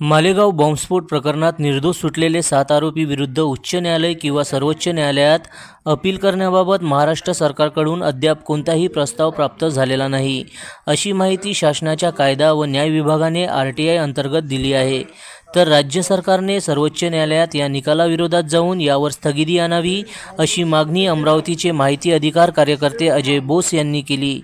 मालेगाव बॉम्बस्फोट प्रकरणात निर्दोष सुटलेले सात आरोपी विरुद्ध उच्च न्यायालय किंवा सर्वोच्च न्यायालयात अपील करण्याबाबत महाराष्ट्र सरकारकडून अद्याप कोणताही प्रस्ताव प्राप्त झालेला नाही. अशी माहिती शासनाच्या कायदा व न्याय विभागाने आर टी आय अंतर्गत दिली आहे. तर राज्य सरकारने सर्वोच्च न्यायालयात या निकालाविरोधात जाऊन यावर स्थगिती आणावी अशी मागणी अमरावतीचे माहिती अधिकार कार्यकर्ते अजय बोस यांनी केली.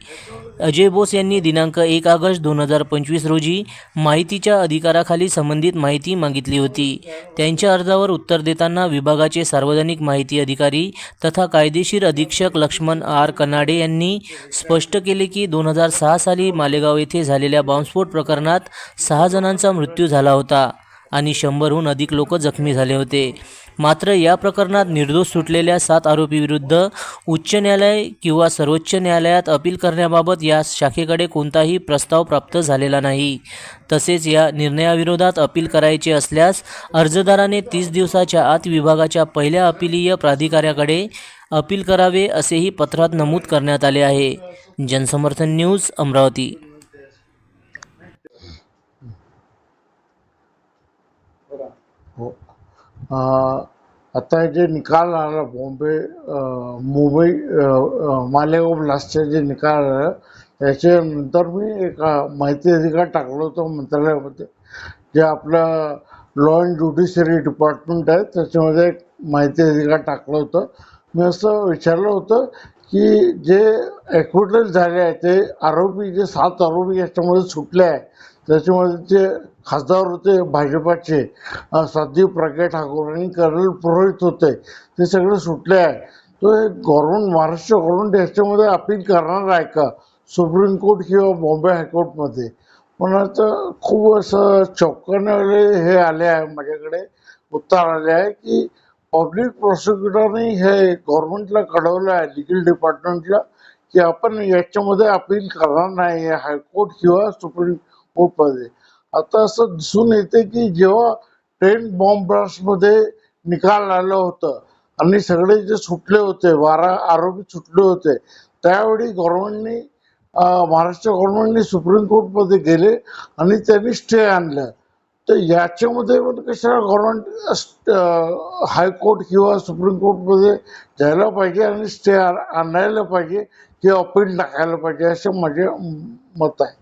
अजय बोस यांनी दिनांक एक ऑगस्ट दोन हजार पंचवीस रोजी माहितीच्या अधिकाराखाली संबंधित माहिती मागितली होती. त्यांच्या अर्जावर उत्तर देताना विभागाचे सार्वजनिक माहिती अधिकारी तथा कायदेशीर अधीक्षक लक्ष्मण आर कनाडे यांनी स्पष्ट केले की दोन हजार सहा साली मालेगाव येथे झालेल्या बॉम्बस्फोट प्रकरणात सहा जणांचा मृत्यू झाला होता. आणि शंभरहून अधिक लोक जखमी झाले होते. मात्र या प्रकरणात निर्दोष सुटलेल्या सात आरोपीविरुद्ध उच्च न्यायालय किंवा सर्वोच्च न्यायालयात अपील करण्याबाबत या शाखेकडे कोणताही प्रस्ताव प्राप्त झालेला नाही. तसेच या निर्णयाविरोधात अपील करायचे असल्यास अर्जदाराने तीस दिवसाच्या आत विभागाच्या पहिल्या अपिलीय प्राधिकाऱ्याकडे अपील करावे असेही पत्रात नमूद करण्यात आले आहे. जनसमर्थन न्यूज अमरावती. हो. आता जे निकाल आला बॉम्बे मुंबई मालेगाव ब्लास्टचे जे निकाल आला त्याच्यानंतर मी एक माहिती अधिकार टाकलं होतं मंत्रालयामध्ये जे आपलं लॉ अँड ज्युडिशरी डिपार्टमेंट आहे त्याच्यामध्ये एक माहिती अधिकार टाकलं होतं. मी असं विचारलं होतं की जे ॲक्विटल झाले आहे ते आरोपी जे सात आरोपी याच्यामध्ये सुटले आहे त्याच्यामध्ये जे खासदार होते भाजपाचे अं, साध्वी प्रज्ञा ठाकूर आणि कर्नल पुरोहित होते ते सगळे सुटले आहे तो एक गव्हर्नमेंट महाराष्ट्र गव्हर्नमेंट याच्यामध्ये अपील करणार आहे का? सुप्रीम कोर्ट किंवा बॉम्बे हायकोर्टमध्ये? पण आता खूप असं चौकण्यावाले हे आले आहे माझ्याकडे उत्तर आले आहे की पब्लिक प्रॉसिक्युटरने हे गव्हर्नमेंटला कळवलं आहे लिगल डिपार्टमेंटला की आपण याच्यामध्ये अपील करणार नाही हायकोर्ट किंवा सुप्रीम कोर्टमध्ये आता असं दिसून येते की जेव्हा ट्रेन बॉम्ब ब्लास्टमध्ये निकाल आलं होतं आणि सगळे जे सुटले होते बारा आरोपी सुटले होते त्यावेळी गव्हर्नमेंटनी महाराष्ट्र गव्हर्नमेंटने सुप्रीम कोर्टमध्ये गेले आणि त्यांनी स्टे आणलं. तर याच्यामध्ये पण गव्हर्नमेंट हायकोर्ट किंवा सुप्रीम कोर्टमध्ये जायला पाहिजे आणि स्टे आणायला पाहिजे किंवा अपील टाकायला पाहिजे असं माझे मत आहे.